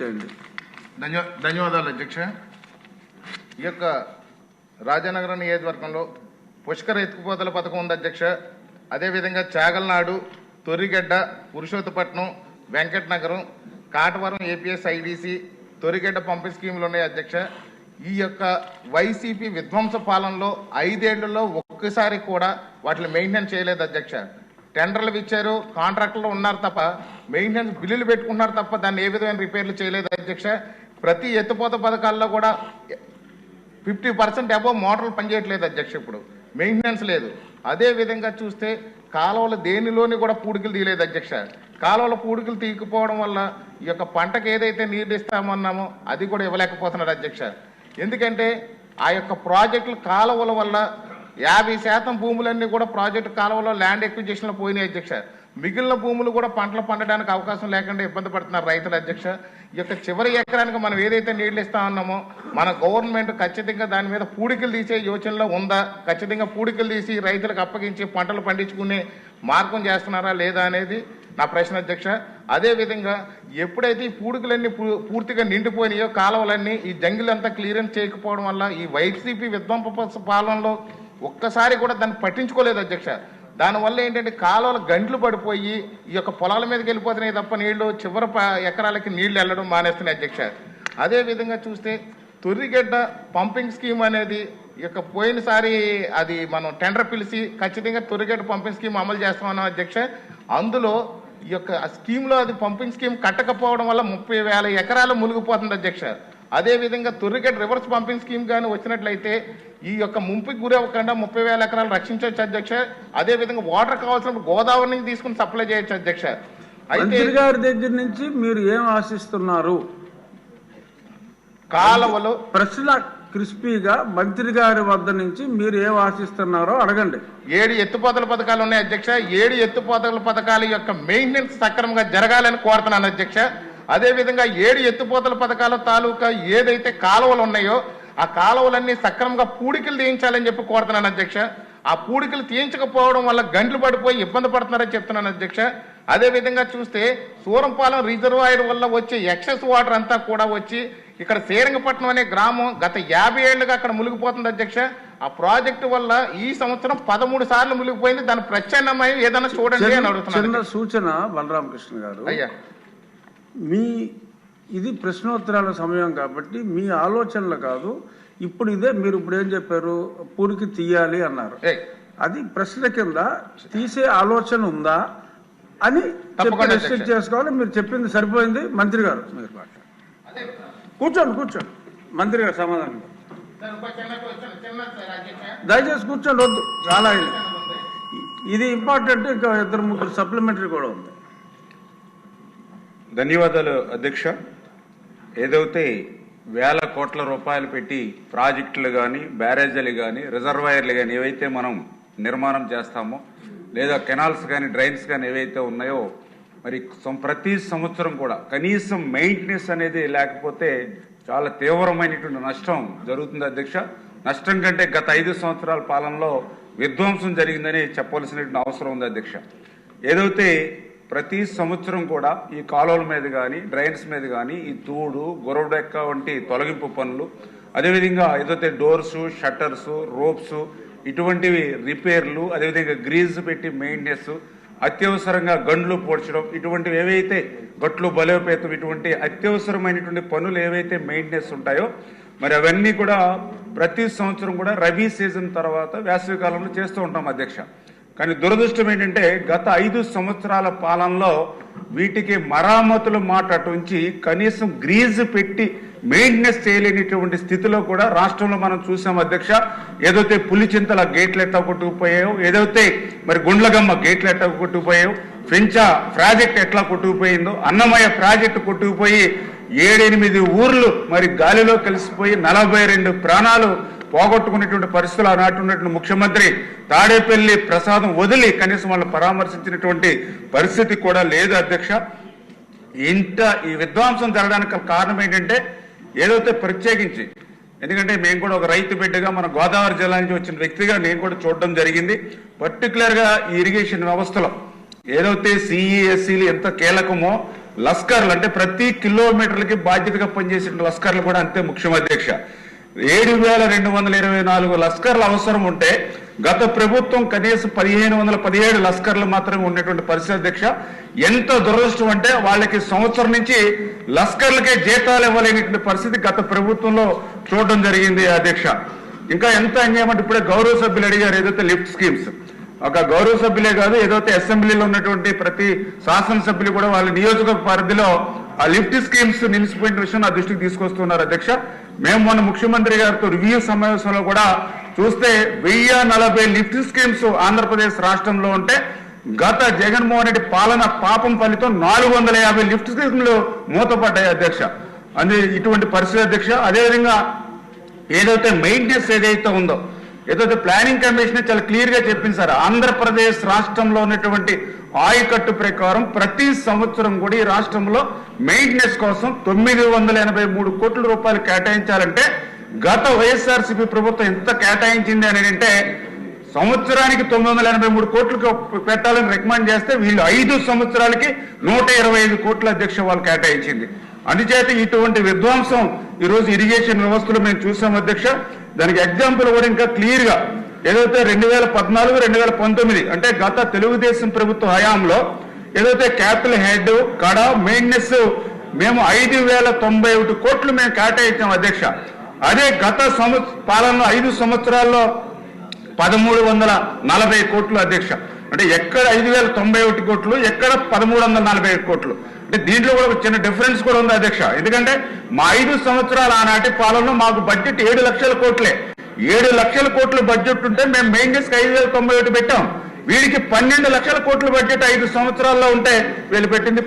చేయండి ధన్య ధన్యవాదాలు అధ్యక్ష. ఈ యొక్క రాజనగరం నియోజకవర్గంలో పుష్కర ఎత్తుకుపోతల పథకం ఉంది అధ్యక్ష. అదేవిధంగా చాగల్నాడు తొర్రిగడ్డ పురుషోత్తపట్నం వెంకటనగరం కాటవరం ఏపీఎస్ ఐడిసి తొరిగడ్డ పంపి స్కీములు ఉన్నాయి అధ్యక్ష. ఈ యొక్క వైసీపీ విధ్వంస పాలనలో ఐదేళ్ళలో ఒక్కసారి కూడా వాటిని మెయింటైన్ చేయలేదు అధ్యక్ష. టెండర్లు ఇచ్చారు కాంట్రాక్టులు ఉన్నారు తప్ప మెయింటెనెన్స్ బిల్లులు పెట్టుకున్నారు తప్ప దాన్ని ఏ విధమైన రిపేర్లు చేయలేదు అధ్యక్ష. ప్రతి ఎత్తుపోత పథకాల్లో కూడా ఫిఫ్టీ పర్సెంట్ అబోవ్ మోటార్లు పనిచేయట్లేదు అధ్యక్ష ఇప్పుడు. మెయింటెనెన్స్ లేదు. అదే విధంగా చూస్తే కాలువలు దేనిలోని కూడా పూడికలు తీయలేదు అధ్యక్ష. కాలువల పూడికలు తీయకపోవడం వల్ల ఈ యొక్క పంటకు ఏదైతే నీళ్ళు ఇస్తామన్నామో అది కూడా ఇవ్వలేకపోతున్నారు అధ్యక్ష. ఎందుకంటే ఆ యొక్క ప్రాజెక్టులు కాలువల వల్ల యాభై శాతం భూములన్నీ కూడా ప్రాజెక్టు కాలంలో ల్యాండ్ ఎక్విజిషన్లో పోయినాయి అధ్యక్ష. మిగిలిన భూములు కూడా పంటలు పండడానికి అవకాశం లేకుండా ఇబ్బంది పడుతున్నారు రైతులు అధ్యక్ష. ఈ యొక్క చివరి ఎకరానికి మనం ఏదైతే నీళ్ళు ఇస్తా ఉన్నామో మన గవర్నమెంట్ ఖచ్చితంగా దాని మీద పూడికలు తీసే యోచనలో ఉందా? ఖచ్చితంగా పూడికలు తీసి రైతులకు అప్పగించి పంటలు పండించుకునే మార్గం చేస్తున్నారా లేదా అనేది నా ప్రశ్న అధ్యక్ష. అదేవిధంగా ఎప్పుడైతే ఈ పూడికలన్నీ పూ- పూర్తిగా నిండిపోయినాయో కాలువలన్నీ ఈ జంగిలంతా క్లియరెన్స్ చేయకపోవడం వల్ల ఈ వైసీపీ విధ్వంస పాలనలో ఒక్కసారి కూడా దాన్ని పట్టించుకోలేదు అధ్యక్ష. దానివల్ల ఏంటంటే కాలువలు గంటలు పడిపోయి ఈ యొక్క పొలాల మీదకి వెళ్ళిపోతున్నాయి తప్ప నీళ్ళు చివరి ఎకరాలకి నీళ్ళు వెళ్ళడం మానేస్తున్నాయి అధ్యక్ష. అదే విధంగా చూస్తే తొర్రిగడ్డ పంపింగ్ స్కీమ్ అనేది ఈ యొక్క పోయినసారి అది మనం టెండర్ పిలిచి ఖచ్చితంగా తొర్రిగడ్డ పంపింగ్ స్కీమ్ అమలు చేస్తామన్నాం అధ్యక్ష. అందులో ఈ యొక్క స్కీమ్లో అది పంపింగ్ స్కీమ్ కట్టకపోవడం వల్ల ముప్పై వేల ఎకరాలు మునిగిపోతుంది అధ్యక్ష. అదే విధంగా తొర్రిగడ్డ రివర్స్ పంపింగ్ స్కీమ్ కానీ వచ్చినట్లయితే ఈ యొక్క ముంపుకి గురి అవ్వకుండా ముప్పై వేల ఎకరాలు రక్షించవచ్చు అధ్యక్ష. అదే విధంగా వాటర్ కావాల్సినప్పుడు గోదావరి నుంచి తీసుకుని సప్లై చేయొచ్చు అధ్యక్ష. అయితే గారి దగ్గర నుంచి మీరు ఏం ఆశిస్తున్నారు? కాలువలు ప్రశ్న క్రిస్పీగా మంత్రి గారి వద్ద నుంచి మీరు ఏం ఆశిస్తున్నారో అడగండి. ఏడు ఎత్తుపోతల పథకాలు ఉన్నాయి అధ్యక్ష. ఏడు ఎత్తుపోతల పథకాల యొక్క మెయింటెనెన్స్ సక్రమంగా జరగాలని కోరుతున్నాను అధ్యక్ష. అదే విధంగా ఏడు ఎత్తుపోతల పథకాల తాలూకా ఏదైతే కాలువలు ఉన్నాయో ఆ కాలువలన్నీ సక్రమంగా పూడికలు తీయించాలని చెప్పి కోరుతున్నాను అధ్యక్ష. ఆ పూడికలు తీయించకపోవడం వల్ల గంటలు పడిపోయి ఇబ్బంది పడుతున్నారని చెప్తున్నాను అధ్యక్ష. అదే విధంగా చూస్తే సూరంపాలెం రిజర్వాయర్ వల్ల వచ్చే ఎక్సెస్ వాటర్ అంతా కూడా వచ్చి ఇక్కడ శ్రీరంగపట్నం అనే గ్రామం గత యాభై ఏళ్ళుగా అక్కడ మునిగిపోతుంది అధ్యక్ష. ఆ ప్రాజెక్టు వల్ల ఈ సంవత్సరం పదమూడు సార్లు మునిగిపోయింది. దాని ప్రత్యామ్నాయం ఏదైనా చూడండి అని అడుగుతున్నాను సూచన బలరామకృష్ణ గారు. అయ్యా. మీ ఇది ప్రశ్నోత్తరాల సమయం కాబట్టి మీ ఆలోచనలు కాదు. ఇప్పుడు ఇదే మీరు ఇప్పుడు ఏం చెప్పారు? పూరికి తీయాలి అన్నారు. అది ప్రశ్న కింద తీసే ఆలోచన ఉందా అని చెప్పి. చేసుకోవాలి. మీరు చెప్పింది సరిపోయింది. మంత్రి గారు. మీరు మాట్లాడండి. కూర్చోండి కూర్చోండి. మంత్రి గారు సమాధానం. దయచేసి కూర్చోండి వద్దు. చాలా అయింది. ఇది ఇంపార్టెంట్ ఇంకా ఇద్దరు ముగ్గురు సప్లిమెంటరీ కూడా ఉంది. ధన్యవాదాలు అధ్యక్ష. ఏదైతే వేల కోట్ల రూపాయలు పెట్టి ప్రాజెక్టులు కానీ బ్యారేజీలు కానీ రిజర్వాయర్లు కానీ ఏవైతే మనం నిర్మాణం చేస్తామో లేదా కెనాల్స్ కానీ డ్రైన్స్ కానీ ఏవైతే ఉన్నాయో మరి ప్రతి సంవత్సరం కూడా కనీసం మెయింటెనెన్స్ అనేది లేకపోతే చాలా తీవ్రమైనటువంటి నష్టం జరుగుతుంది అధ్యక్ష. నష్టం కంటే గత ఐదు సంవత్సరాల పాలనలో విధ్వంసం జరిగిందని చెప్పవలసినటువంటి అవసరం ఉంది అధ్యక్ష. ఏదైతే ప్రతి సంవత్సరం కూడా ఈ కాలువల మీద కానీ డ్రైన్స్ మీద కానీ ఈ తూడు గొరవడెక్క వంటి తొలగింపు పనులు అదేవిధంగా ఏదైతే డోర్స్ షట్టర్స్ రోప్స్ ఇటువంటివి రిపేర్లు అదేవిధంగా గ్రీజ్ పెట్టి మెయింటెనెన్స్ అత్యవసరంగా గండ్లు పోడ్చడం ఇటువంటివి ఏవైతే గట్లు బలోపేతం ఇటువంటి అత్యవసరమైనటువంటి పనులు ఏవైతే మెయింటెనెన్స్ ఉంటాయో మరి అవన్నీ కూడా ప్రతి సంవత్సరం కూడా రబీ సీజన్ తర్వాత వేసవి కాలంలో చేస్తూ ఉంటాం అధ్యక్ష. కానీ దురదృష్టం ఏంటంటే గత ఐదు సంవత్సరాల పాలనలో వీటికి మరామతుల మాట ఉంచి కనీసం గ్రీజ్ పెట్టి మెయింటెనెన్స్ చేయలేనిటువంటి స్థితిలో కూడా రాష్ట్రంలో మనం చూసాం అధ్యక్ష. ఏదైతే పులిచింతల గేట్లు ఎట్లా కొట్టుకుపోయాయో ఏదైతే మరి గుండ్లగమ్మ గేట్లు ఎట్లా కొట్టుకుపోయాయో ఫెంచా ప్రాజెక్ట్ ఎట్లా కొట్టుకుపోయిందో అన్నమయ్య ప్రాజెక్టు కొట్టుకుపోయి ఏడెనిమిది ఊర్లు మరి గాలిలో కలిసిపోయి నలభై రెండు ప్రాణాలు పోగొట్టుకునేటువంటి పరిస్థితులు ఆనాటి ఉన్నటువంటి ముఖ్యమంత్రి తాడేపల్లి ప్రసాదం వదిలి కనీసం వాళ్ళు పరామర్శించినటువంటి పరిస్థితి కూడా లేదు అధ్యక్ష. ఇంత ఈ విధ్వంసం జరగడానికి కారణం ఏంటంటే ఏదైతే ప్రత్యేకించి ఎందుకంటే మేము కూడా ఒక రైతు బిడ్డగా మన గోదావరి జిల్లా నుంచి వచ్చిన వ్యక్తిగా నేను కూడా చూడడం జరిగింది. పర్టికులర్గా ఈ ఇరిగేషన్ వ్యవస్థలో ఏదైతే సిఈఎస్సీలు ఎంత కీలకమో లస్కర్లు అంటే ప్రతి కిలోమీటర్లకి బాధ్యతగా పనిచేసిన లస్కర్లు కూడా అంతే ముఖ్యం అధ్యక్ష. ఏడు వేల రెండు వందల ఇరవై నాలుగు లస్కర్లు అవసరం ఉంటే గత ప్రభుత్వం కనీసం పదిహేను వందల పదిహేడు లస్కర్లు మాత్రమే ఉన్నటువంటి పరిస్థితి అధ్యక్ష. ఎంత దురదృష్టం అంటే వాళ్ళకి సంవత్సరం నుంచి లస్కర్లకే జీతాలు ఇవ్వలేనటువంటి పరిస్థితి గత ప్రభుత్వంలో చూడడం జరిగింది అధ్యక్ష. ఇంకా ఎంత అన్యాయం అంటే ఇప్పుడే గౌరవ సభ్యులు అడిగారు ఏదైతే లిఫ్ట్ స్కీమ్స్. ఒక గౌరవ సభ్యులే కాదు ఏదైతే అసెంబ్లీలో ఉన్నటువంటి ప్రతి శాసనసభ్యులు కూడా వాళ్ళ నియోజకవర్గ పరిధిలో ఆ లిఫ్ట్ స్కీమ్స్ నిలిచిపోయిన విషయం నా దృష్టికి తీసుకొస్తున్నారు అధ్యక్ష. మేము మొన్న ముఖ్యమంత్రి గారితో రివ్యూ సమావేశంలో కూడా చూస్తే వెయ్యి నలభై లిఫ్ట్ స్కీమ్స్ ఆంధ్రప్రదేశ్ రాష్ట్రంలో ఉంటే గత జగన్మోహన్ రెడ్డి పాలన పాపం ఫలితం నాలుగు వందల యాభై లిఫ్ట్ స్కీమ్లు మూతపడ్డాయి అధ్యక్ష. అందు ఇటువంటి పరిస్థితి అధ్యక్ష. అదేవిధంగా ఏదైతే మెయింటెనెన్స్ ఏదైతే ఉందో ఏదైతే ప్లానింగ్ కమిషన్ చాలా క్లియర్గా చెప్పింది సార్. ఆంధ్రప్రదేశ్ రాష్ట్రంలో ఉన్నటువంటి ఆయకట్టు ప్రకారం ప్రతి సంవత్సరం కూడా ఈ రాష్ట్రంలో మెయింటెనెన్స్ కోసం తొమ్మిది వందల ఎనభై మూడు కోట్ల రూపాయలు కేటాయించాలంటే గత వైఎస్ఆర్సీపీ ప్రభుత్వం ఎంత కేటాయించింది అని అంటే సంవత్సరానికి తొమ్మిది వందల ఎనభై మూడు కోట్లు పెట్టాలని రికమెండ్ చేస్తే వీళ్ళు ఐదు సంవత్సరాలకి నూట ఇరవై ఐదు కోట్ల అధ్యక్ష వాళ్ళు కేటాయించింది. అందుచేత ఇటువంటి విధ్వంసం ఈరోజు ఇరిగేషన్ వ్యవస్థలో మేము చూసాం అధ్యక్ష. దానికి ఎగ్జాంపుల్ కూడా ఇంకా క్లియర్గా. ఏదైతే రెండు వేల పద్నాలుగు రెండు వేల పంతొమ్మిది అంటే గత తెలుగుదేశం ప్రభుత్వ హయాంలో ఏదైతే క్యాపిటల్ హెడ్ కడ మెయింటెనెన్స్ మేము ఐదు వేల తొంభై ఒకటి కోట్లు మేము కేటాయించాం అధ్యక్ష. అదే గత సంవత్స పాలనలో ఐదు సంవత్సరాల్లో పదమూడు వందల నలభై కోట్లు అధ్యక్ష. అంటే ఎక్కడ ఐదు వేల తొంభై ఒకటి కోట్లు ఎక్కడ పదమూడు వందల నలభై కోట్లు. దీంట్లో కూడా ఒక చిన్న డిఫరెన్స్ కూడా ఉంది అధ్యక్ష. ఎందుకంటే మా ఐదు సంవత్సరాల ఆనాటి పాలనలో మాకు బడ్జెట్ ఏడు లక్షల కోట్లే. ఏడు లక్షల కోట్ల బడ్జెట్ ఉంటే మేము మెయింటెనెన్స్ ఐదు వేల తొంభై ఒకటి పెట్టాం. వీడికి పన్నెండు లక్షల కోట్ల బడ్జెట్ ఐదు సంవత్సరాల్లో ఉంటే వీళ్ళు పెట్టింది